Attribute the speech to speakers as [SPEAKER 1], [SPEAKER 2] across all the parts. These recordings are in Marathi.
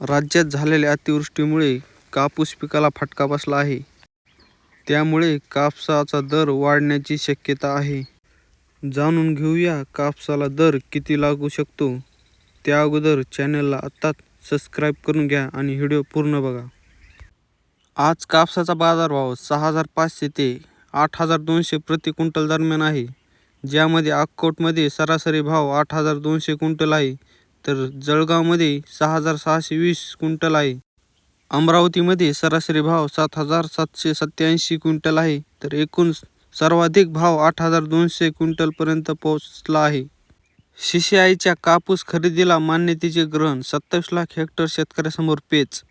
[SPEAKER 1] राज्यात झालेल्या अतिवृष्टीमुळे कापूस पिकाला फटका बसला आहे. त्यामुळे कापसाचा दर वाढण्याची शक्यता आहे. जाणून घेऊया कापसाला दर किती लागू शकतो? त्या अगोदर चॅनलला आत्ताच सबस्क्राईब करून घ्या आणि व्हिडिओ पूर्ण बघा. आज कापसाचा बाजारभाव सहा हजार पाचशे ते आठ हजार दोनशे प्रति क्विंटल दरम्यान आहे. ज्यामध्ये अक्कोटमध्ये सरासरी भाव आठ हजार दोनशे क्विंटल आहे तर जळगावमध्ये सहा हजार सहाशे वीस क्विंटल आहे. अमरावतीमध्ये सरासरी भाव सात हजार सातशे सत्याऐंशी क्विंटल आहे तर एकूण सर्वाधिक भाव आठ हजार दोनशे क्विंटलपर्यंत पोहोचला आहे. सीसीआयच्या कापूस खरेदीला मान्यतेचे ग्रहण, सत्तावीस लाख हेक्टर शेतकऱ्यासमोर पेच!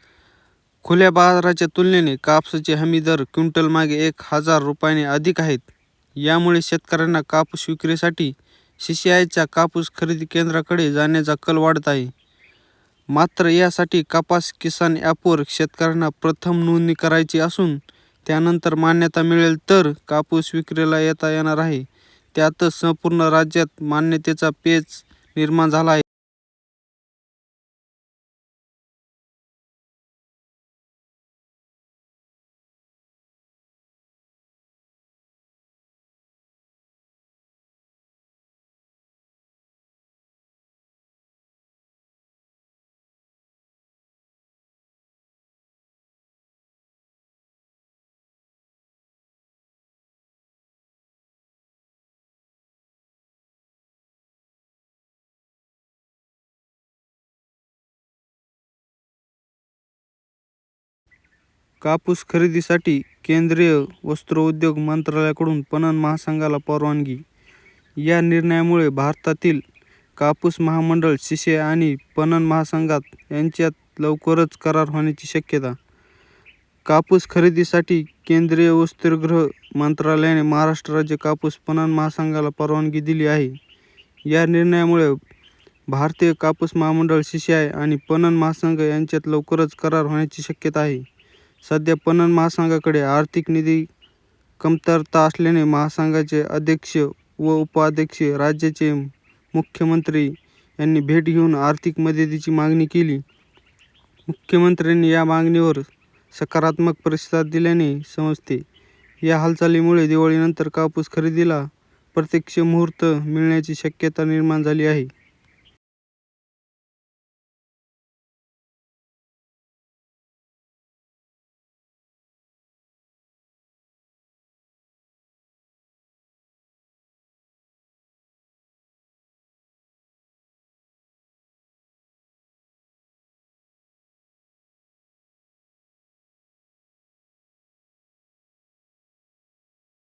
[SPEAKER 1] खुल्या बाजाराच्या तुलनेने कापसाचे हमी दर क्विंटलमागे एक हजार रुपयाने अधिक आहेत. यामुळे शेतकऱ्यांना कापूस विक्रीसाठी सीसीआयच्या कापूस खरेदी केंद्राकडे जाण्याचा कल वाढत आहे. मात्र यासाठी कपास किसान ॲपवर शेतकऱ्यांना प्रथम नोंदणी करायची असून त्यानंतर मान्यता मिळेल तर कापूस विक्रीला येता येणार आहे. त्यातच संपूर्ण राज्यात मान्यतेचा पेच निर्माण झाला आहे. कापूस खरेदीसाठी केंद्रीय वस्त्रोद्योग मंत्रालयाकडून पणन महासंघाला परवानगी! या निर्णयामुळे भारतातील कापूस महामंडळ सीसीआय आणि पणन महासंघात यांच्यात लवकरच करार होण्याची शक्यता! कापूस खरेदीसाठी केंद्रीय वस्त्रगृह मंत्रालयाने महाराष्ट्र राज्य कापूस पणन महासंघाला परवानगी दिली आहे. या निर्णयामुळे भारतीय कापूस महामंडळ सीसीआय आणि पणन महासंघ यांच्यात लवकरच करार होण्याची शक्यता आहे. सध्या पणन महासंघाकडे आर्थिक निधी कमतरता असल्याने महासंघाचे अध्यक्ष व उपाध्यक्ष राज्याचे मुख्यमंत्री यांनी भेट घेऊन आर्थिक मदतीची मागणी केली. मुख्यमंत्र्यांनी या मागणीवर सकारात्मक प्रतिसाद दिल्याने समजते. या हालचालीमुळे दिवाळीनंतर कापूस खरेदीला प्रत्यक्ष मुहूर्त मिळण्याची शक्यता निर्माण झाली आहे.